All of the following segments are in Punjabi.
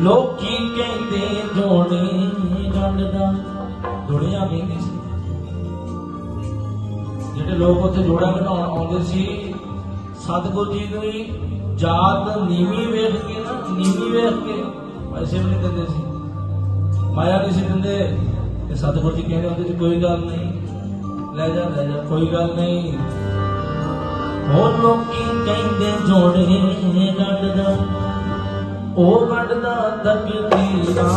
ਲੋਕੀ ਕਹਿੰਦੇ ਜੋੜੇ ਗੰਢ ਦੁਨੀਆ ਕਹਿੰਦੀ ਸੀ। ਜਿਹੜੇ ਲੋਕ ਉੱਥੇ ਜੋੜਾ ਬਣਾਉਣ ਆਉਂਦੇ ਸੀ, ਸਤਿਗੁਰੂ ਜੀ ਨੂੰ ਜਾਤ ਨੀਵੀਂ ਵੇਖ ਕੇ ਨਾ, ਨੀਵੀਂ ਵੇਖ ਕੇ ਪੈਸੇ ਵੀ ਨਹੀਂ ਦਿੰਦੇ ਸੀ। ਮਾਇਆ ਨਹੀਂ ਸੀ ਦਿੰਦੇ ਤੇ ਸਤਿਗੁਰੂ ਜੀ ਕਹਿੰਦੇ ਹੁੰਦੇ ਸੀ, ਕੋਈ ਗੱਲ ਨਹੀਂ, ਲੈ ਜਾ ਲੈ ਜਾ, ਕੋਈ ਗੱਲ ਨਹੀਂ। ਹੋਰ ਲੋਕੀ ਕਹਿੰਦੇ ਜੋੜੇ ਗੱਡਦਾ ਉਹ ਗੱਡਦਾ ਤਕਦੀਰਾਂ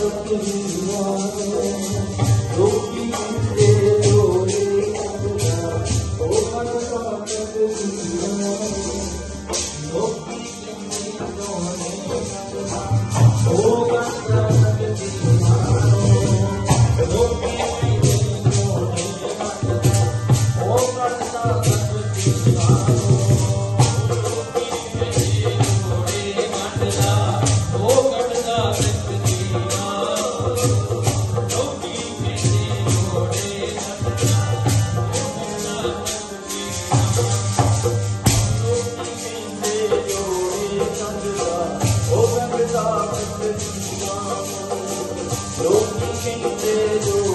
ਕੱਢਦਾ ਤਕਦੀਰਾਂ ਲੋਕੀ ਲੋਕੀ ਕਹਿੰਦੇ ਜੋ